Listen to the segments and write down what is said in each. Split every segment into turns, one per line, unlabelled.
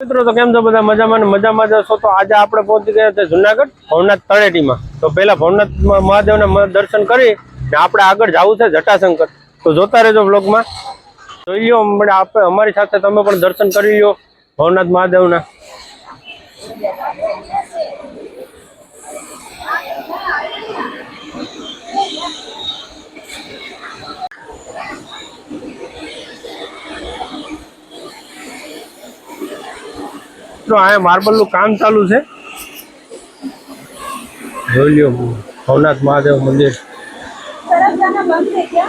મિત્રો, તો કેમ છો બધા? મજામાં ને મજામાં જશો તો આજે આપણે પહોંચી ગયા છે જુનાગઢ ભવનાથ તળેટીમાં. તો પહેલા ભવનાથ મહાદેવના દર્શન કરી ને આપણે આગળ જવું છે જટાશંકર. તો જોતા રહેજો બ્લોગમાં જોઈ લો આપણે અમારી સાથે તમે પણ દર્શન કરી લો ભવનાથ મહાદેવના. तो आया मार्बल नु काम चालू से बोलियो भवनाथ महादेव मंदिर
तरफ़ जाना बंद है क्या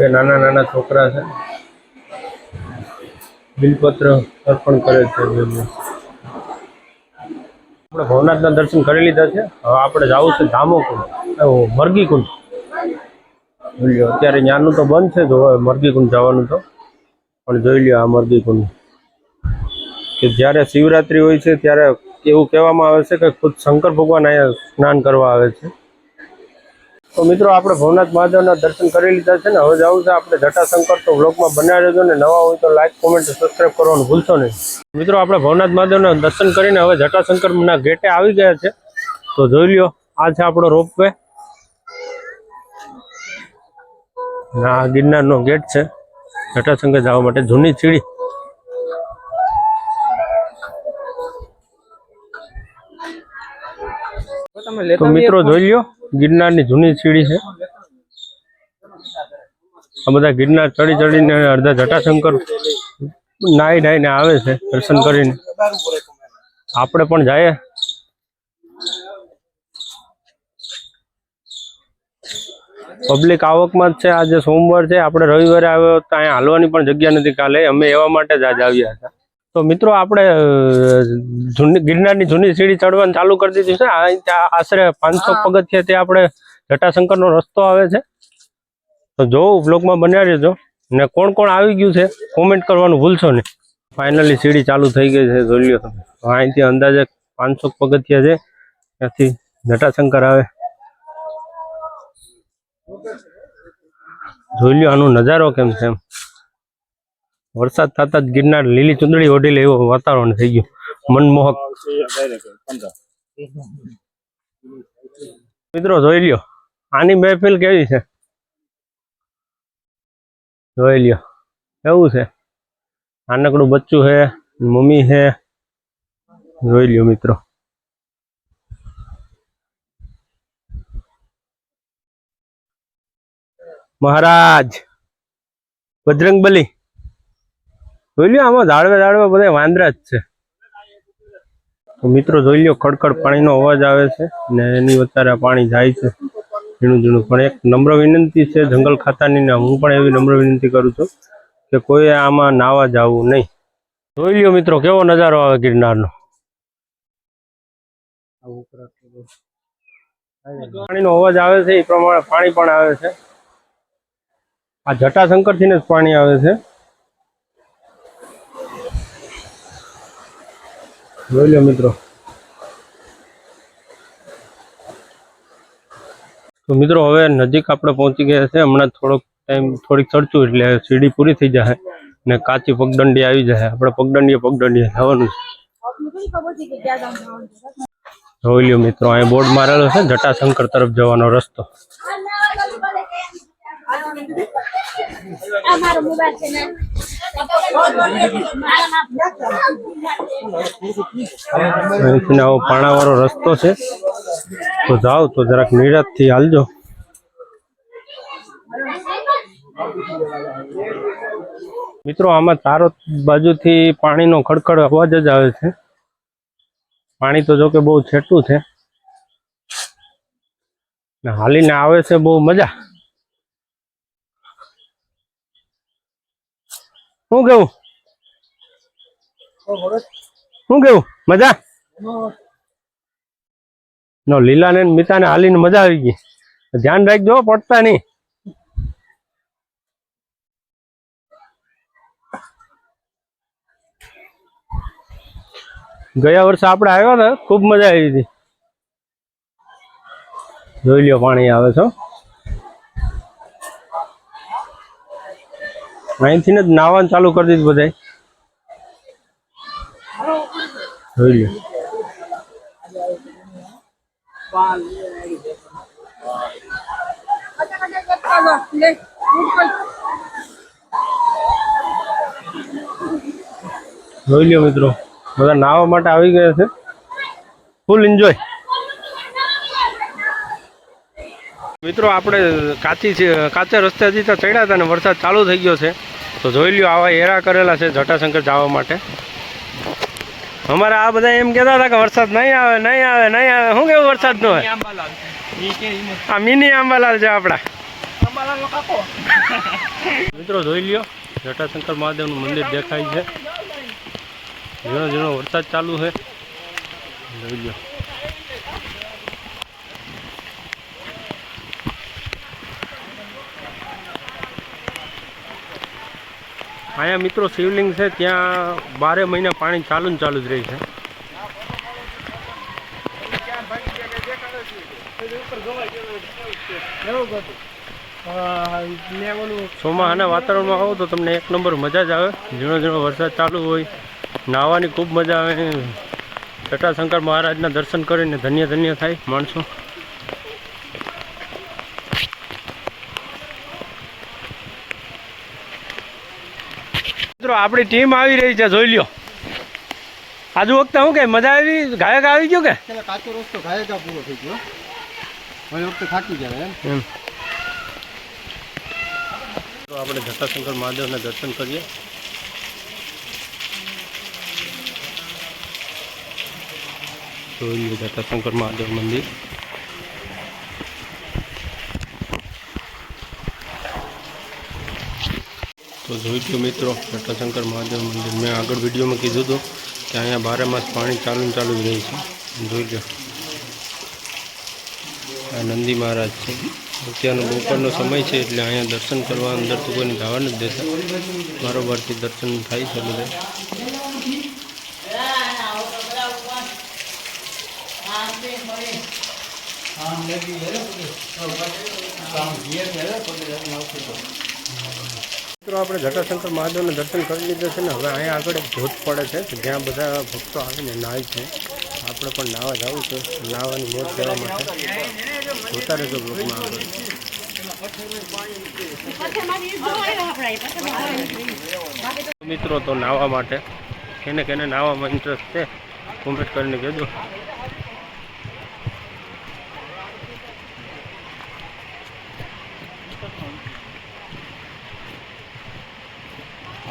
ये नाना नाना छोकरा है બિલપત્ર અર્પણ કરે છે આપણે ભવનાથના દર્શન કરી લીધા છે. હવે આપણે જવું છે ધામોકુંડ. મરગીકુંડ જોઈ લો અત્યારે ત્યાંનું તો બંધ છે, જો મરગીકુંડ જવાનું તો. પણ જોઈ લ્યો આ મરગીકુંડ કે જ્યારે શિવરાત્રી હોય છે, ત્યારે એવું કહેવામાં આવે છે કે ખુદ શંકર ભગવાન અહીંયા સ્નાન કરવા આવે છે. તો મિત્રો, આપણે ભવનાથ મહાદેવના દર્શન કરી લીધા છે ને. હવે જવું છે આપણે જટાશંકર તો વ્લોગમાં બનાવી દેજો ને. નવા હોય તો લાઈક કોમેન્ટ સબસ્ક્રાઈબ કરવાનું ભૂલશો નહીં. મિત્રો, આપણે ભવનાથ મહાદેવના દર્શન કરીને હવે જટાશંકરના ગેટે આવી ગયા છે. તો જોઈ લ્યો, આ છે આપણો રોપવે. ના ગિરનારનો ગેટ છે. જટાશંકર જવા માટે જૂની સીડી. તો મિત્રો જોઈ લ્યો ગિરનારની જૂની સીડી છે. આ બધા ગિરનાર ચડી ચડીને અડધા જટાશંકર નાઈ નાઈને આવે છે દર્શન કરીને. આપણે પણ જઈએ. પબ્લિક આવકમાં જ છે આજે સોમવાર છે આપણે રવિવારે આવ્યો તો અહીંયા હાલવાની પણ જગ્યા નથી. કાલે અમે એવા માટે જ આજે આવ્યા હતા. તો મિત્રો આપણે જૂની ગિરનારની જૂની સીડી ચડવાનું ચાલુ કરી દીધું છે. ત્યાં આશરે પાંચસો પગથિયા તે આપણે જટાશંકરનો રસ્તો આવે છે. તો જો બ્લોગમાં બન્યા રહેજો ને કોણ કોણ આવી ગયું છે કોમેન્ટ કરવાનું ભૂલશો નહીં. ફાઇનલી સીડી ચાલુ થઈ ગઈ છે જોઈ લ્યો તમે. અહીંથી અંદાજે પાંચસો પગથિયા છે. ત્યાંથી જટાશંકર આવે. જોઈ લ્યો આનો નજારો કેમ છે એમ. વરસાદ થતા જ ગિરનાર લીલી ચુંદડી ઓઢી લે એવું વાતાવરણ થઈ ગયું. મનમોહક. મિત્રો, જોઈ લ્યો. આની મહેફિલ કેવી છે? જોઈ લ્યો. કેવું છે? નાનકડું બચ્ચું છે, મમ્મી છે. જોઈ લ્યો, મિત્રો. મહારાજ. બજરંગ બલી જોઈ લ્યો આમાં ઝાડવે ઝાડવે બધા વાંદરા છે. મિત્રો જોઈ લ્યો, ખડખડ પાણીનો અવાજ આવે છે ને એની અત્યારે પાણી જાય છે. ઝીણું ઝીણું. પણ એક નમ્ર વિનંતી છે જંગલ ખાતાની ને હું પણ એવી નમ્ર વિનંતી કરું છું કે કોઈ આમાં નાવા જવું નહીં. જોઈ લ્યો મિત્રો, કેવો નજારો આવે ગિરનારનો? પાણીનો અવાજ આવે છે, એ પ્રમાણે પાણી પણ આવે છે. આ જટાશંકરથી જ પાણી આવે છે. જોઈ લો મિત્રો તો મિત્રો હવે નજીક આપણે પહોંચી ગયા છે. હમણાં થોડોક ટાઈમ થોડીક ચડચું એટલે સીડી પૂરી થઈ જશે ને કાચી પગદંડી આવી જાય આપણે પગદંડીએ પગદંડીએ જવાનું છે. જોઈ લો મિત્રો અહીં બોર્ડ મારેલો છે જટાશંકર તરફ જવાનો રસ્તો.
મારો મોબાઈલ છે ને.
અહીંથી આવો પાણાવાળો રસ્તો છે. તો જાઓ તો જરાક નિરાતથી હાલજો. મિત્રો, આમાં ચારો બાજુથી પાણીનો ખડખડ અવાજ જ આવે છે. પાણી તો જોકે બહુ છેટું છે. હાલીને આવે છે બહુ મજા. શું કેવું? શું કેવું? મજા? નો લીલા ને મિતા ને હાલીને મજા આવી ગઈ. ધ્યાન રાખજો પડતા નહીં. ગયા વર્ષે આપણે આવ્યા ને ખૂબ મજા આવી હતી. જોઈ લ્યો, પાણી આવે છો અહીંથી જ નાવાનું ચાલુ કરી દીધું બધાય જોઈ લ્યો. જોઈ લ્યો મિત્રો. બધા નાવા માટે આવી ગયા છે. ફૂલ એન્જોય મિત્રો, આપણે કાચી કાચે રસ્તે હજી ચડ્યા હતા ને વરસાદ ચાલુ થઈ ગયો છે. તો જોઈ લ્યો, આવા એરા કરેલા છે જટાશંકર જવા માટે. અમારે આ બધા એમ કહેતા હતા કે વરસાદ નહીં આવે નહીં આવે નહીં આવે. શું કેવું વરસાદ નો આ મિની આંબાલાલ છે આપણા. મિત્રો જોઈ લ્યો, જટાશંકર મહાદેવનું મંદિર દેખાય છે. ઝીણો ઝીણો વરસાદ ચાલુ છે. જોઈ લ્યો. અહીંયા મિત્રો શિવલિંગ છે, ત્યાં બારે મહિના પાણી ચાલુ ને ચાલુ જ રહે છે. ચોમાહાના વાતાવરણમાં આવો તો તમને એક નંબર મજા જ આવે. ઝીણો ઝીણો વરસાદ ચાલુ હોય, નાહવાની ખૂબ મજા આવે. જટાશંકર મહારાજના દર્શન કરીને ધન્ય ધન્ય થાય માણસો. મિત્રો આપણી ટીમ આવી રહી છે જોઈ લ્યો. આજુ વખતે શું કે મજા આવી? ગાયક આવી ગયો કે?
કાચો રસ્તો ઘાયકા પૂરો થઈ ગયો. હવે વખતે થાકી ગયા એમ.
એમ. તો આપણે જટાશંકર મહાદેવના દર્શન કરીએ. જોઈ લઈએ જટાશંકર મહાદેવ મંદિર. તો જોઈ ગયો મિત્રો જટાશંકર મહાદેવ મંદિર. મેં આગળ વિડીયોમાં કીધું હતું કે અહીંયા બારે માસ પાણી ચાલુ ચાલુ જ રહે છે. જોઈ લો. આ નંદી મહારાજ છે. અત્યારનો બપોરનો સમય છે એટલે અહીંયા દર્શન કરવા અંદર તો કોઈને જવા નથી દેતા. બરોબરથી દર્શન થાય છે બધા. મિત્રો, આપણે જટાશંકર મહાદેવના દર્શન કરી લીધા છે ને હવે અહીંયા આગળ એક ધોધ પડે છે જ્યાં બધા ભક્તો આવીને નાય છે. આપણે પણ નાવા જવું છે, નાવાની મોજ જવા માટે. જોતા રહેજો બ્લોકમાં આગળ. મિત્રો, તો નાહવા માટે. કેને કેને નાહવામાં ઇન્ટરેસ્ટ છે. કોમેન્ટ કરીને કહેજો.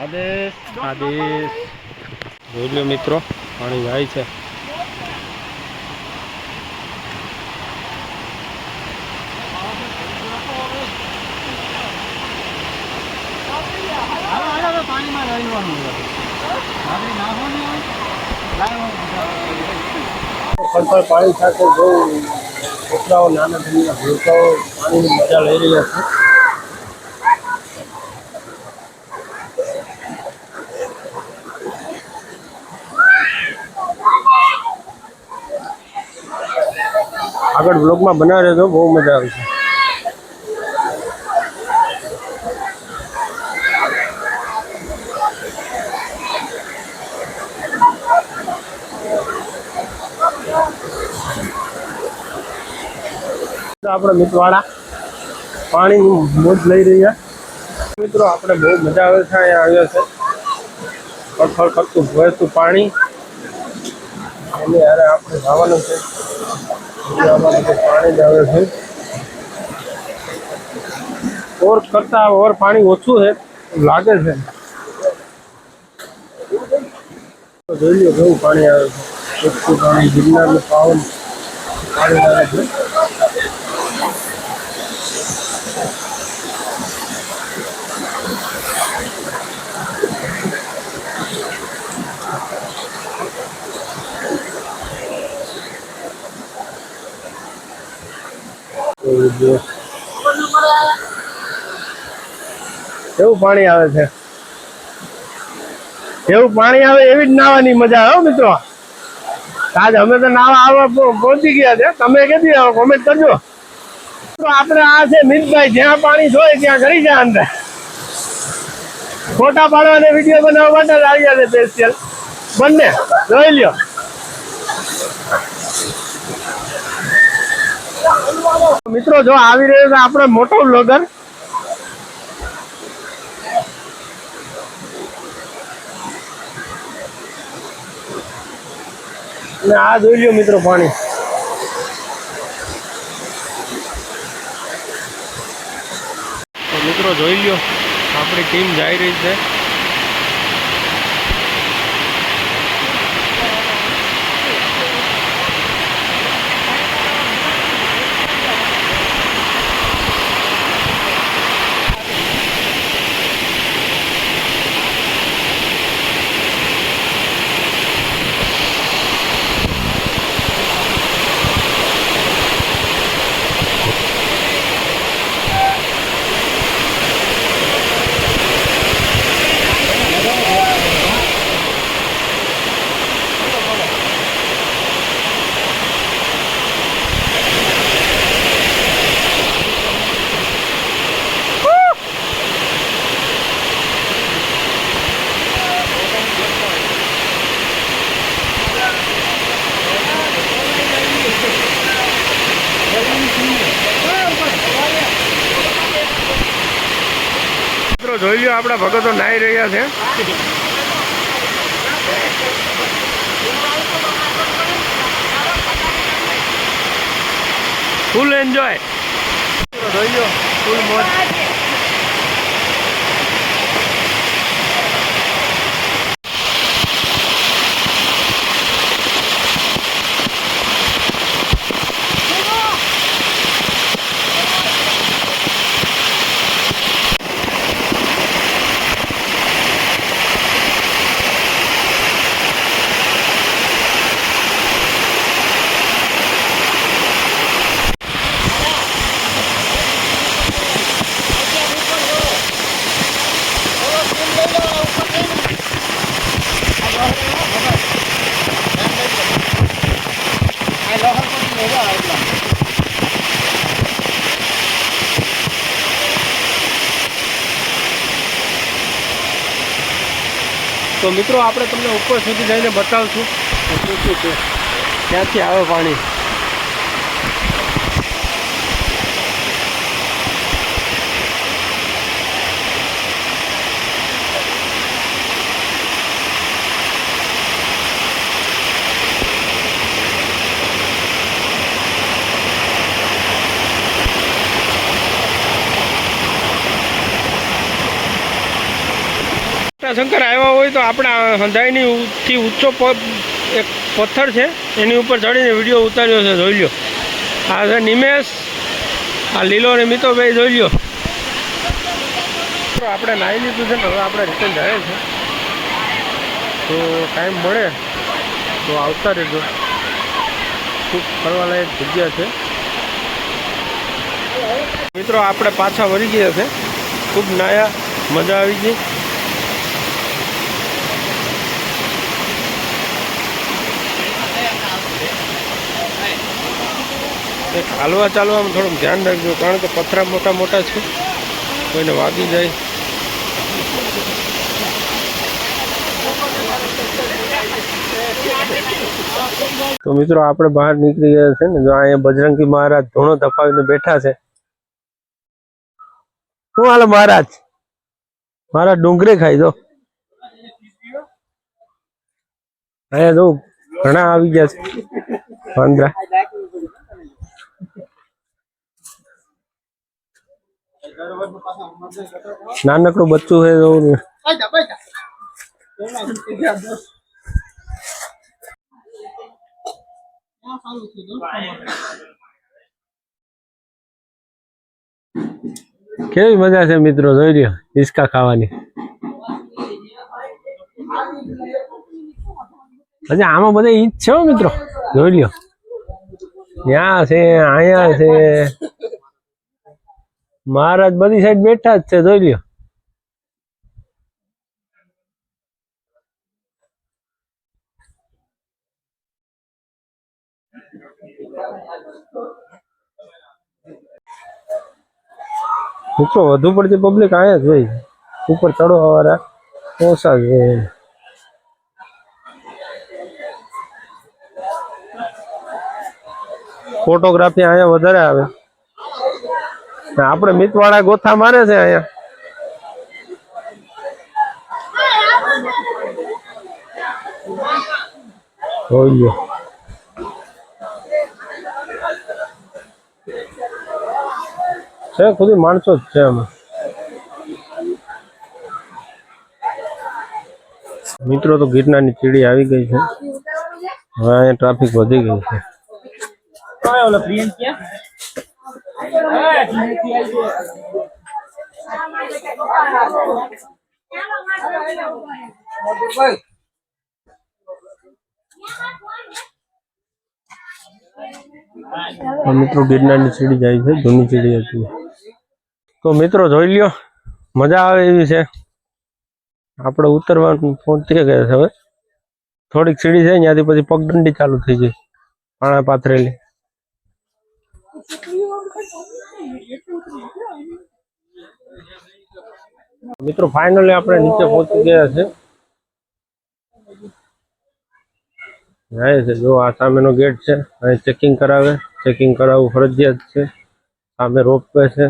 આદેશ.
આદેશ. જોઈ લો મિત્રો પાણી જાય છે.
પાણીમાં રહેવાનું
પાણી સાથે બહુ છોકરાઓ નાના નાના ભૂલકાઓ પાણીની મજા લઈ રહ્યા છે. આગળ બ્લોગમાં બનાવે રહેજો બહુ મજા આવશે તો આપણે મિતવાડા પાણીની મોજ લઈ રહ્યા. મિત્રો આપણે બહુ મજા આવે છે અહીંયા આવ્યા છે. ખડખડ કરતું વહેતું પાણી. અને હારે આપણે જવાનું છે. તો પાણી જ આવે છે ઓર કરતા ઓર પાણી ઓછું છે એવું લાગે છે તો જોઈ લો કેવું પાણી આવે છે ચોખ્ખું પાણી ગિરનારનું પાવન પાણી આવે છે કેવું પાણી આવે છે. એવું પાણી આવે એવી જ નાવાની મજા આવે મિત્રો. આજ અમે તો નાવા આવવા પહોંચી ગયા છે. તમે કેદી આવો? કોમેન્ટ કરજો. તો આપણે આ છે મિતભાઈ જ્યાં પાણી જોઈએ ત્યાં કરી જાય અંદર. ફોટા પાડવા અને વીડિયો બનાવવા માટે લાગ્યા છે સ્પેશિયલ બંને, જોઈ લ્યો. મિત્રો, જો આવી રહ્યો છે આપણો મોટો બ્લોગર અને આ જોઈ લ્યો મિત્રો પાણી. મિત્રો જોઈ લ્યો આપણી ટીમ જઈ રહી છે મિત્રો જોઈ લો આપણા ભગતો નાહી રહ્યા છે. ફૂલ એન્જોય જોઈ લો ફૂલ મોજ મિત્રો આપણે તમને ઉપર સુધી જઈને બતાવશું. શું શું છે ક્યાંથી આવે પાણી? શંકર આવ્યા હોય તો આપણા હંધાઈની થી ઊંચો એક પથ્થર છે, એની ઉપર ચડીને વીડિયો ઉતાર્યો છે, જોઈ લ્યો. આ છે નિમેશ, આ લીલો અને મિતોભાઈ, જોઈ તો આપણે નાહી લીધું છે ને, હવે આપણે રિટર્ન જાય છે. તો ટાઈમ મળે, તો આવતા રહેજો. ખૂબ ફરવાલાયક જગ્યા છે. મિત્રો, આપણે પાછા વળી ગયા છે. ખૂબ નાયા, મજા આવી ગઈ. એક હાલવા ચાલવામાં થોડુંક ધ્યાન રાખજો, કારણ કે પથરા મોટા મોટા છે. કોઈને વાગી જાય. તો મિત્રો, આપણે બહાર નીકળી ગયા છે ને, જો અહીંયા બજરંગી મહારાજ ધૂણો ધપાવીને બેઠા છે. શું હાલો મહારાજ? મહારાજ ડુંગળી ખાઈ દો. અહીંયા જો ઘણા આવી ગયા છે. વાંદરા. નાનકડું બચ્ચું છે જોવું કેવી મજા છે મિત્રો જોઈ લ્યો હિસકા ખાવાની. અચ્છા આમાં બધા ઈ છે મિત્રો જોઈ લ્યો. ત્યાં છે અહીંયા છે. महाराज बड़ी साइड बैठा थे धो लियो ऊपर वधू पर जो पब्लिक आया है भाई ऊपर चढ़ो हमारा ओसा जो फोटोग्राफी आया वधारे आवे આપણે મિતવાળા ગોથા મારે છે અહીંયા. જોઈ છે ખુદી માણસો જ છે અમે. મિત્રો તો ગિરનારની ચીડી આવી ગઈ છે. હવે અહીંયા ટ્રાફિક વધી ગઈ છે. મિત્રો ગિરનારની સીડી જાય છે, જૂની સીડી હતી. તો મિત્રો જોઈ લ્યો, મજા આવે એવી છે. આપણે ઉતરવાનું પહોંચી ગયા છે હવે. થોડીક સીડી છે, ત્યાંથી પછી પગદંડી ચાલુ થઈ જાય પાણા પાથરેલી. મિત્રો ફાઇનલી આપણે નીચે પહોંચી ગયા છે. જાય છે જો આ સામેનો ગેટ છે અહીં ચેકિંગ કરાવે. ચેકિંગ કરાવવું ફરજિયાત છે. સામે રોપવે છે.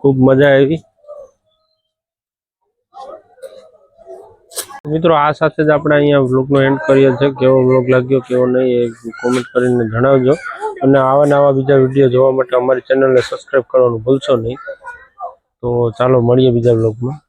ખૂબ મજા આવી. મિત્રો, આ સાથે જ આપણે અહીંયા બ્લોગનો એન્ડ કરીએ છીએ. કેવો બ્લોગ લાગ્યો, કેવો નહીં, એ કોમેન્ટ કરીને જણાવજો. અને આવા નવા બીજા વીડિયો જોવા માટે અમારી ચેનલને સબસ્ક્રાઈબ કરવાનું ભૂલશો નહીં. તો ચાલો, મળીએ બીજા બ્લોગમાં